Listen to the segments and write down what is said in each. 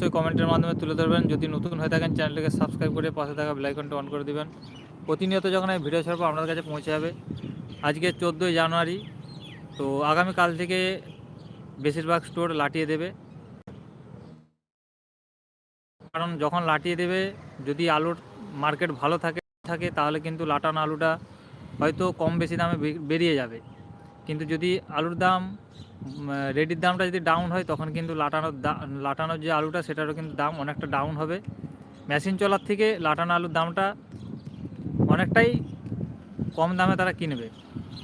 অবশ্যই কমেন্টের মাধ্যমে তুলে ধরবেন। যদি নতুন হয়ে থাকেন, চ্যানেলটিকে সাবস্ক্রাইব করে পাশে থাকা বেলাইকনটা অন করে দেবেন। প্রতিনিয়ত যখন আমি ভিডিও ছাড়বো আপনার কাছে পৌঁছে যাবে। আজকে চোদ্দোই জানুয়ারি, তো আগামীকাল থেকে বেশিরভাগ স্টোর লাটিয়ে দেবে। কারণ যখন লাটিয়ে দেবে, যদি আলুর মার্কেট ভালো থাকে থাকে, তাহলে কিন্তু লাটানো আলুটা হয়তো কম বেশি দামে বেরিয়ে যাবে। কিন্তু যদি আলুর দাম রেডির দামটা যদি ডাউন হয়, তখন কিন্তু লাটানোর লাটানোর যে আলুটা, সেটারও কিন্তু দাম অনেকটা ডাউন হবে। মেশিন চলার থেকে লাটানো আলুর দামটা অনেকটাই কম দামে তারা কিনবে।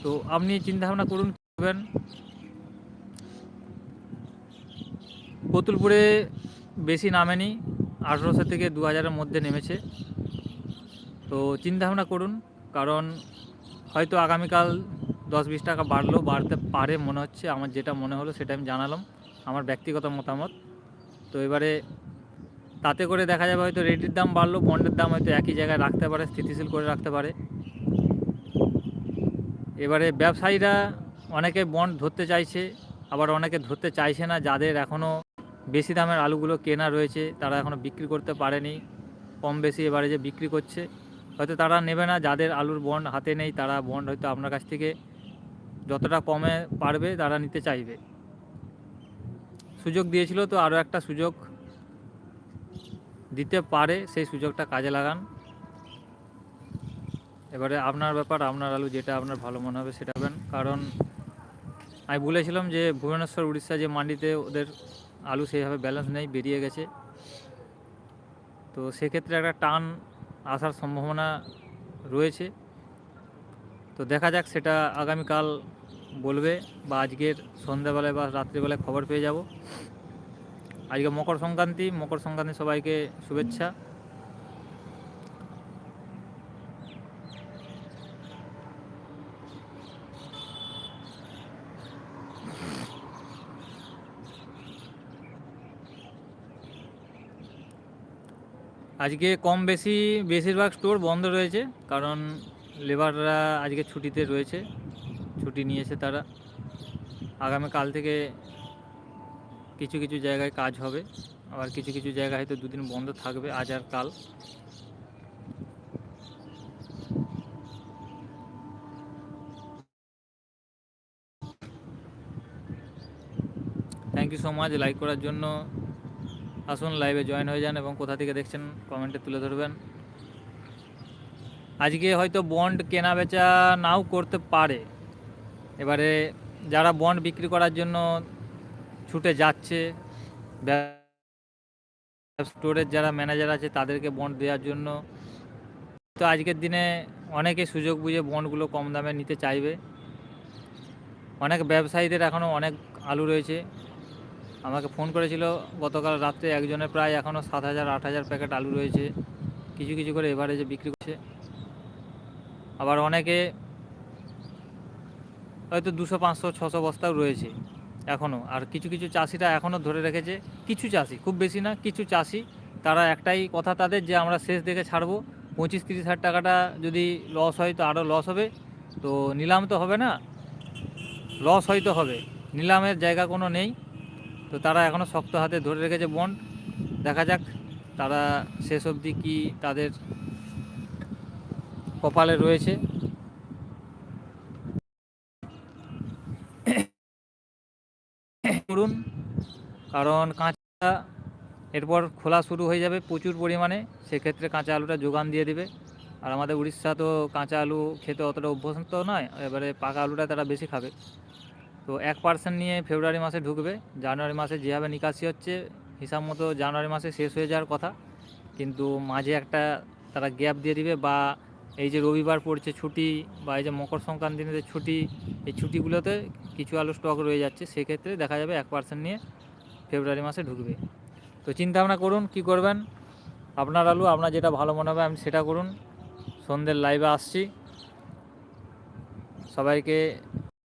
তো আপনি চিন্তা ভাবনা করুন করবেন? কতুলপুরে বেশি নামেনি, আঠেরোশো থেকে দু হাজারের মধ্যে নেমেছে। তো চিন্তা ভাবনা করুন, কারণ হয়তো আগামীকাল দশ বিশ টাকা বাড়লেও বাড়তে পারে মনে হচ্ছে। আমার যেটা মনে হলো সেটা আমি জানালাম, আমার ব্যক্তিগত মতামত। তো এবারে তাতে করে দেখা যাবে হয়তো রেডির দাম বাড়লো, বন্ডের দাম হয়তো একই জায়গায় রাখতে পারে, স্থিতিশীল করে রাখতে পারে। এবারে ব্যবসায়ীরা অনেকে বন্ড ধরতে চাইছে, আবার অনেকে ধরতে চাইছে না। যাদের এখনও বেশি দামের আলুগুলো কেনা রয়েছে, তারা এখনও বিক্রি করতে পারেনি। কম বেশি এবারে যে বিক্রি করছে, হয়তো তারা নেবে না। যাদের আলুর বন্ড হাতে নেই, তারা বন্ড হয়তো আপনার কাছ থেকে যতটা কমে পারবে তারা নিতে চাইবে। সুযোগ দিয়েছিল তো আরও একটা সুযোগ দিতে পারে, সেই সুযোগটা কাজে লাগান। এবারে আপনার ব্যাপার, আপনার আলু যেটা আপনার ভালো মনে হবে সেটা হবেন কারণ আমি বলেছিলাম যে ভুবনেশ্বর, উড়িষ্যা যে মান্ডিতে ওদের আলু সেইভাবে ব্যালেন্স নেই, বেরিয়ে গেছে। তো সেক্ষেত্রে একটা টান আসার সম্ভাবনা রয়েছে। তো দেখা যাক, সেটা আগামীকাল বলবে বা আজকের সন্ধ্যাবেলায় বা রাত্রিবেলায় খবর পেয়ে যাব। আজকে মকর সংক্রান্তি মকর সংক্রান্তি সবাইকে শুভেচ্ছা। আজকে কম বেশি, বেশিরভাগ স্টোর বন্ধ রয়েছে, কারণ লেবাররা আজকে ছুটিতে রয়েছে। ছুটি নিয়েছে তারা। আগামীকাল থেকে কিছু কিছু জায়গায় কাজ হবে। আবার কিছু কিছু জায়গায় হয়তো দুদিন বন্ধ থাকবে আজ আর কাল। Thank you so much like করার জন্য। আসুন লাইভে জয়েন হয়ে যান এবং কোথা থেকে দেখছেন কমেন্টে তুলে ধরবেন। আজকে হয়তো বন্ড কেনা বেচা নাও করতে পারে। এবারে যারা বন্ড বিক্রি করার জন্য ছুটে যাচ্ছে স্টোরের যারা ম্যানেজার আছে তাদেরকে বন্ড দেওয়ার জন্য, তো আজকের দিনে অনেকে সুযোগ বুঝে বন্ডগুলো কম দামে নিতে চাইবে। অনেক ব্যবসায়ীদের এখনও অনেক আলু রয়েছে। আমাকে ফোন করেছিল, গতকাল রাত্রে একজনের প্রায় এখনও সাত হাজার, আট হাজার প্যাকেট আলু রয়েছে। কিছু কিছু করে এভারেজে বিক্রি করছে। আবার অনেকে হয়তো দুশো, পাঁচশো, ছশো বস্তাও রয়েছে এখনও আর কিছু কিছু চাষিরা এখনও ধরে রেখেছে, কিছু চাষি, খুব বেশি না, কিছু চাষি, তারা একটাই কথা তাদের যে আমরা শেষ দেখে ছাড়বো, পঁচিশ, তিরিশ হাজার টাকাটা যদি লস হয় তো আরও লস হবে। তো নিলাম তো হবে না লস হয়তো হবে, নিলামের জায়গা কোনো নেই। তো তারা এখনও শক্ত হাতে ধরে রেখেছে বন্ড দেখা যাক তারা শেষ অবধি কী তাদের কপালে রয়েছে। করুন, কারণ কাঁচা এরপর খোলা শুরু হয়ে যাবে প্রচুর পরিমাণে, সেক্ষেত্রে কাঁচা আলুটা যোগান দিয়ে দেবে। আর আমাদের উড়িষ্যা তো কাঁচা আলু খেতে অতটা অভ্যস্ত নয়, এবারে পাকা আলুটা তারা বেশি খাবে। তো এক পার্সেন্ট নিয়ে ফেব্রুয়ারি মাসে ঢুকবে, জানুয়ারি মাসে যেভাবে নিকাশি হচ্ছে, হিসাব মতো জানুয়ারি মাসে শেষ হয়ে যাওয়ার কথা। কিন্তু মাঝে একটা তারা গ্যাপ দিয়ে দিবে বা এই যে রবিবার পড়ছে ছুটি বা এই যে মকর সংক্রান্তিতে ছুটি, এই ছুটিগুলোতে কিছু আলু স্টক রয়ে যাচ্ছে, সেক্ষেত্রে দেখা যাবে এক পার্সেন্ট নিয়ে ফেব্রুয়ারি মাসে ঢুকবে। তো চিন্তা ভাবনা করুন, কি করবেন? আপনার আলু, আপনার যেটা ভালো মনে হবে আপনি সেটা করুন। সন্ধ্যের লাইভে আসছি। সবাইকে